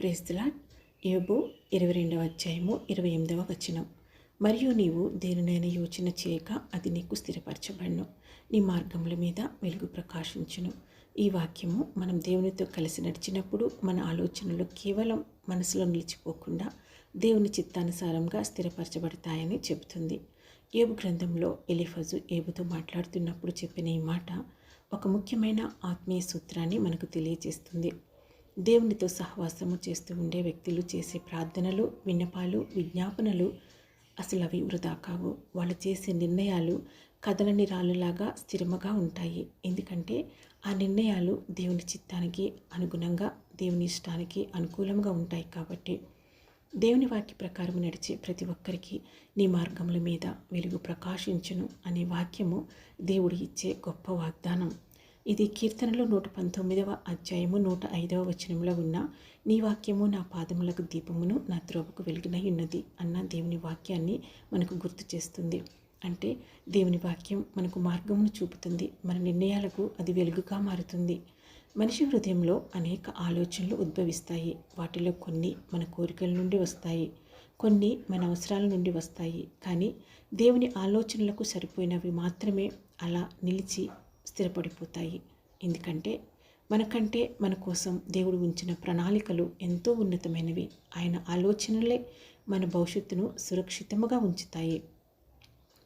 ప్రేస్తులా యోబు ఇరవై రెండవ అధ్యాయము ఇరవై ఎనిమిదవ వచనం. మరియు నీవు దేనినైనా యోచన చేయక అది నీకు స్థిరపరచబడను. నీ మార్గముల మీద వెలుగు ప్రకాశించును. ఈ వాక్యము మనం దేవునితో కలిసి నడిచినప్పుడు మన ఆలోచనలు కేవలం మనసులో నిలిచిపోకుండా దేవుని చిత్తానుసారంగా స్థిరపరచబడతాయని చెబుతుంది. ఏబు గ్రంథంలో ఎలిఫజు ఏబుతో మాట్లాడుతున్నప్పుడు చెప్పిన ఈ మాట ఒక ముఖ్యమైన ఆత్మీయ సూత్రాన్ని మనకు తెలియజేస్తుంది. దేవునితో సహవాసము చేస్తూ ఉండే వ్యక్తులు చేసే ప్రార్థనలు విన్నపాలు విజ్ఞాపనలు అసలు అవి వృధా కావు. వాళ్ళు చేసే నిర్ణయాలు కదలని రాళ్ళలాగా స్థిరముగా ఉంటాయి. ఎందుకంటే ఆ నిర్ణయాలు దేవుని చిత్తానికి అనుగుణంగా దేవుని ఇష్టానికి అనుకూలంగా ఉంటాయి కాబట్టి. దేవుని వాక్య ప్రకారం నడిచే ప్రతి ఒక్కరికి నీ మార్గముల మీద వెలుగు ప్రకాశించును అనే వాక్యము దేవుడు ఇచ్చే గొప్ప వాగ్దానం. ఇది కీర్తనలో నూట పంతొమ్మిదవ అధ్యాయము నూట ఐదవ వచనంలో ఉన్న నీ వాక్యము నా పాదములకు దీపమును నా త్రోవకు వెలుగునై ఉన్నది అన్న దేవుని వాక్యాన్ని మనకు గుర్తు చేస్తుంది. అంటే దేవుని వాక్యం మనకు మార్గమును చూపుతుంది మన నిర్ణయాలకు అది వెలుగుగా మారుతుంది. మనిషి హృదయంలో అనేక ఆలోచనలు ఉద్భవిస్తాయి వాటిలో కొన్ని మన కోరికల నుండి వస్తాయి కొన్ని మన అవసరాల నుండి వస్తాయి. కానీ దేవుని ఆలోచనలకు సరిపోయినవి మాత్రమే అలా నిలిచి స్థిరపడిపోతాయి. ఎందుకంటే మనకంటే మన కోసం దేవుడు ఉంచిన ప్రణాళికలు ఎంతో ఉన్నతమైనవి. ఆయన ఆలోచనలే మన భవిష్యత్తును సురక్షితముగా ఉంచుతాయి.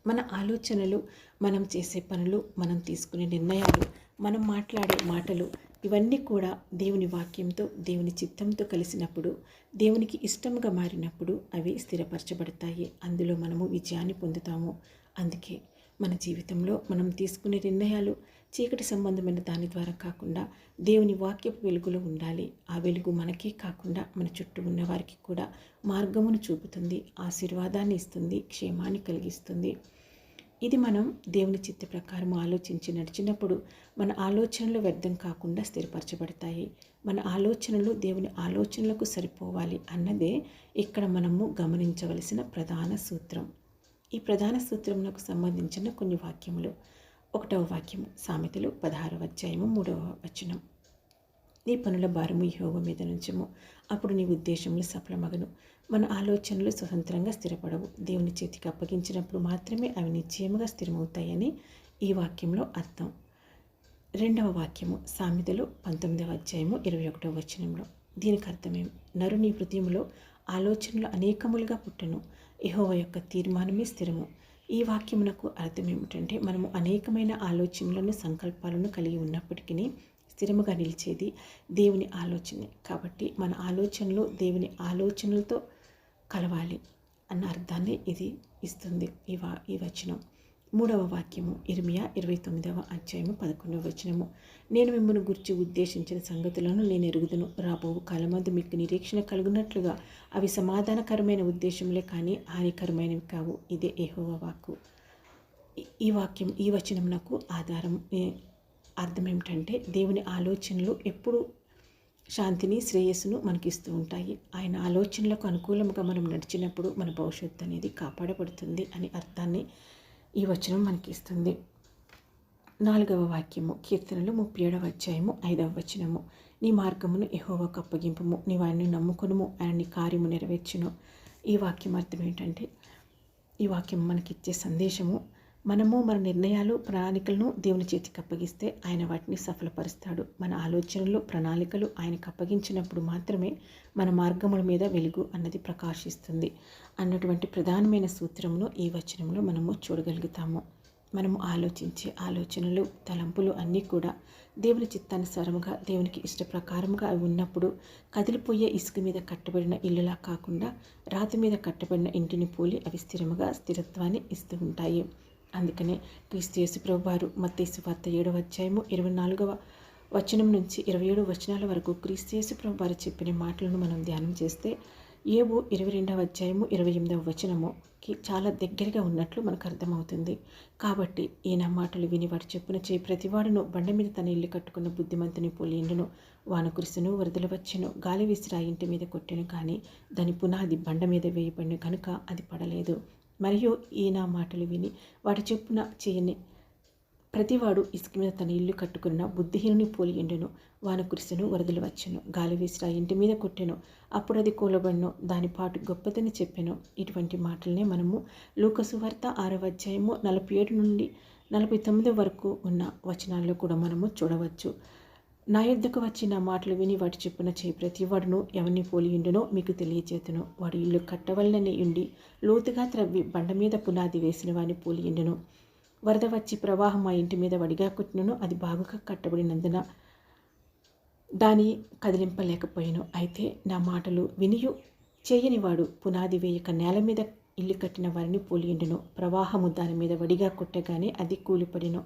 మన ఆలోచనలు మనం చేసే పనులు మనం తీసుకునే నిర్ణయాలు మనం మాట్లాడే మాటలు ఇవన్నీ కూడా దేవుని వాక్యంతో దేవుని చిత్తంతో కలిసినప్పుడు దేవునికి ఇష్టముగా మారినప్పుడు అవి స్థిరపరచబడతాయి. అందులో మనము విజయాన్ని పొందుతాము. అందుకే మన జీవితంలో మనం తీసుకునే నిర్ణయాలు చీకటి సంబంధమైన దాని ద్వారా కాకుండా దేవుని వాక్యపు వెలుగులో ఉండాలి. ఆ వెలుగు మనకే కాకుండా మన చుట్టూ ఉన్న వారికి కూడా మార్గమును చూపుతుంది ఆశీర్వాదాన్ని ఇస్తుంది క్షేమాన్ని కలిగిస్తుంది. ఇది మనం దేవుని చిత్త ప్రకారం ఆలోచించి నడిచినప్పుడు మన ఆలోచనలు వ్యర్థం కాకుండా స్థిరపరచబడతాయి. మన ఆలోచనలు దేవుని ఆలోచనలకు సరిపోవాలి అన్నదే ఇక్కడ మనము గమనించవలసిన ప్రధాన సూత్రం. ఈ ప్రధాన సూత్రమునకు సంబంధించిన కొన్ని వాక్యములు. ఒకటవ వాక్యము సామెతలు పదహారవ అధ్యాయము మూడవ వచనం. నీ పనుల భారము యోగ మీద నుంచము. అప్పుడు నీ ఉద్దేశములు సఫలమగను. మన ఆలోచనలు స్వతంత్రంగా స్థిరపడవు. దేవుని చేతికి అప్పగించినప్పుడు మాత్రమే అవి నిశ్చయముగా స్థిరమవుతాయని ఈ వాక్యంలో అర్థం. రెండవ వాక్యము సామెతలు పంతొమ్మిదవ అధ్యాయము ఇరవై ఒకటవ వచనంలో. దీనికి అర్థమేం? నరు నీ హృదయంలో ఆలోచనలు అనేకములుగా పుట్టను. యహోవ యొక్క తీర్మానమే స్థిరము. ఈ వాక్యమునకు అర్థం ఏమిటంటే మనము అనేకమైన ఆలోచనలను సంకల్పాలను కలిగి ఉన్నప్పటికీ స్థిరముగా నిలిచేది దేవుని ఆలోచనే. కాబట్టి మన ఆలోచనలు దేవుని ఆలోచనలతో కలవాలి అన్న అర్థాన్ని ఇది ఇస్తుంది ఈ వా ఈ వచనం. మూడవ వాక్యము ఇర్మియా ఇరవై తొమ్మిదవ అధ్యాయము పదకొండవ వచనము. నేను మిమ్మల్ని గురించి ఉద్దేశించిన సంగతులను నేను ఎరుగుదును. రాబో కాలమందు మీకు నిరీక్షణ కలుగునట్లుగా. అవి సమాధానకరమైన ఉద్దేశములే కానీ హానికరమైనవి కావు. ఇదే ఏహోవ వాక్కు. ఈ వాక్యం ఈ వచనం నాకు ఆధారం అర్థం ఏమిటంటే దేవుని ఆలోచనలు ఎప్పుడు శాంతిని శ్రేయస్సును మనకిస్తూ ఉంటాయి. ఆయన ఆలోచనలకు అనుకూలంగా మనం నడిచినప్పుడు మన భవిష్యత్తు అనేది కాపాడబడుతుంది అని అర్థాన్ని ఈ వచనం మనకి ఇస్తుంది నాలుగవ వాక్యము కీర్తనలు ముప్పై ఏడవ అధ్యాయము ఐదవ వచనము. నీ మార్గమును ఎహోవకు అప్పగింపము నీ వారిని నమ్ముకునుము ఆయన నీ కార్యము నెరవేర్చును. ఈ వాక్యం అర్థం ఏంటంటే ఈ వాక్యం మనకిచ్చే సందేశము మనము మన నిర్ణయాలు ప్రణాళికలను దేవుని చేతికి అప్పగిస్తే ఆయన వాటిని సఫలపరుస్తాడు. మన ఆలోచనలు ప్రణాళికలు ఆయనకు అప్పగించినప్పుడు మాత్రమే మన మార్గముల మీద వెలుగు అన్నది ప్రకాశిస్తుంది. అన్నటువంటి ప్రధానమైన సూత్రమును ఈ వచనంలో మనము చూడగలుగుతాము. మనము ఆలోచించే ఆలోచనలు తలంపులు అన్నీ కూడా దేవుని చిత్తానుసారముగా దేవునికి ఇష్టప్రకారముగా అవి ఉన్నప్పుడు కదిలిపోయే ఇసుక మీద కట్టబడిన ఇల్లులా కాకుండా రాతి మీద కట్టబడిన ఇంటిని పోలి అవి స్థిరముగా స్థిరత్వాన్ని ఇస్తూ ఉంటాయి. అందుకనే క్రీస్తు యేసుప్రభు వారు మత్తేసు వార్త ఏడవ అధ్యాయము ఇరవై నాలుగవ వచనం నుంచి ఇరవై ఏడు వచనాల వరకు క్రీస్తు యేసుప్రభు వారు చెప్పిన మాటలను మనం ధ్యానం చేస్తే ఏవో ఇరవై రెండవ అధ్యాయము ఇరవై ఎనిమిదవ వచనముకి చాలా దగ్గరగా ఉన్నట్లు మనకు అర్థమవుతుంది. కాబట్టి ఈయన మాటలు విని వాడు చెప్పున చేయి ప్రతివాడును బండ మీద తన ఇల్లు కట్టుకున్న బుద్ధిమంతుని పోలిండును వాన కురిసెను వరదలు వచ్చెను గాలి విసిరా ఇంటి మీద కొట్టెను కానీ దాని పునాది బండ మీద వేయబడిన కనుక అది పడలేదు. మరియు ఈయన మాటలు విని వాటి చెప్పున చేయని ప్రతివాడు ఇసుక మీద తన ఇల్లు కట్టుకున్న బుద్ధిహీనుని పోలి ఎండును వాన కురిసెను వరదలు వచ్చెను గాలి వీసిరా ఇంటి మీద కొట్టెను అప్పుడు అది కూలబడిను దాని పాటు గొప్పదని చెప్పెను. ఇటువంటి మాటలనే మనము లూకసు వార్త ఆరవ అధ్యాయము నలభై ఏడు నుండి నలభై తొమ్మిది వరకు ఉన్న వచనాల్లో కూడా మనము చూడవచ్చు. నా యుద్ధకు వచ్చి నా మాటలు విని వాటి చెప్పున చేయి. ప్రతివాడును ఎవరిని పోలియుండునో మీకు తెలియచేతును. వాడు ఇల్లు కట్టవలనని ఉండి లోతుగా త్రవ్వి బండ మీద పునాది వేసిన వాని పోలియుండును వరద వచ్చి ప్రవాహం ఆ ఇంటి మీద వడిగా కొట్టినను. అది బాగుగా కట్టబడినందున దాని కదిలింపలేకపోయాను. అయితే నా మాటలు వినియు చేయనివాడు పునాది వేయక నేల మీద ఇల్లు కట్టిన వారిని పోలియుండును ప్రవాహము దాని మీద వడిగా కొట్టగానే అది కూలిపడిను.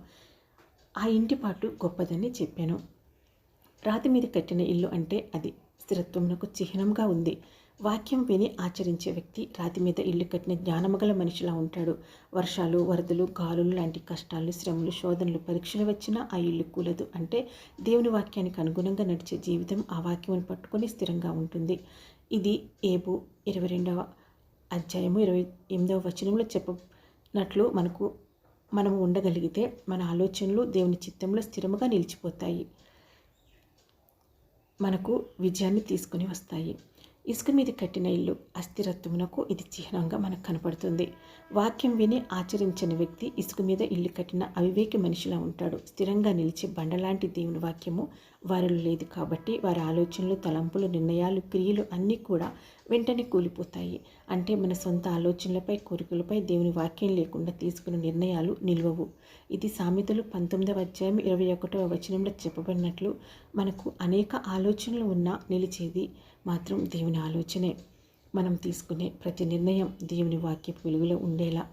ఆ ఇంటి పాటు గొప్పదని చెప్పాను. రాతి మీద కట్టిన ఇల్లు అంటే అది. స్థిరత్వమునకు చిహ్నంగా ఉంది. వాక్యం విని ఆచరించే వ్యక్తి రాతి మీద ఇల్లు కట్టిన జ్ఞానమగల మనిషిలా ఉంటాడు. వర్షాలు వరదలు గాలులు లాంటి కష్టాలు శ్రమలు శోధనలు పరీక్షలు వచ్చినా ఆ ఇల్లు కూలదు అంటే దేవుని వాక్యానికి అనుగుణంగా నడిచే జీవితం ఆ వాక్యం పట్టుకొని స్థిరంగా ఉంటుంది. ఇది ఏబు ఇరవై రెండవ అధ్యాయము ఇరవై ఎనిమిదవ వచనంలో చెప్పనట్లు మనకు మనము ఉండగలిగితే మన ఆలోచనలు దేవుని చిత్తంలో స్థిరముగా నిలిచిపోతాయి. మనకు విజయాన్ని తీసుకుని వస్తాయి. ఇసుక మీద కట్టిన ఇల్లు అస్థిరత్వమునకు ఇది చిహ్నంగా మనకు కనపడుతుంది. వాక్యం విని ఆచరించని వ్యక్తి ఇసుక మీద ఇల్లు కట్టిన అవివేకి మనిషిలా ఉంటాడు. స్థిరంగా నిలిచి బండలాంటి దేవుని వాక్యము వారిలో లేదు కాబట్టి వారి ఆలోచనలు తలంపులు నిర్ణయాలు క్రియలు అన్నీ కూడా వెంటనే కూలిపోతాయి. అంటే మన సొంత ఆలోచనలపై కోరికలపై దేవుని వాక్యం లేకుండా తీసుకున్న నిర్ణయాలు నిల్వవు. ఇది సామెతలు పంతొమ్మిదవ అధ్యాయం ఇరవై ఒకటవ వచనంలో చెప్పబడినట్లు మనకు అనేక ఆలోచనలు ఉన్నా నిలిచేది మాత్రం దేవుని ఆలోచనే. మనం తీసుకునే ప్రతి నిర్ణయం దేవుని వాక్యపు వెలుగులో ఉండేలా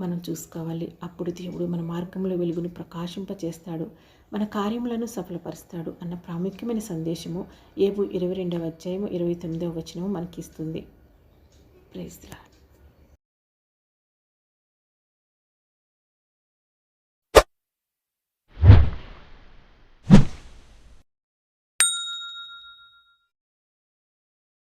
మనం చూసుకోవాలి. అప్పుడు దేవుడు మన మార్గంలో వెలుగును ప్రకాశింపచేస్తాడు. మన కార్యములను సఫలపరుస్తాడు అన్న ప్రాముఖ్యమైన సందేశము ఏబు ఇరవై రెండవ అధ్యాయము ఇరవై తొమ్మిదవ వచనము మనకి ఇస్తుంది ప్రైజ్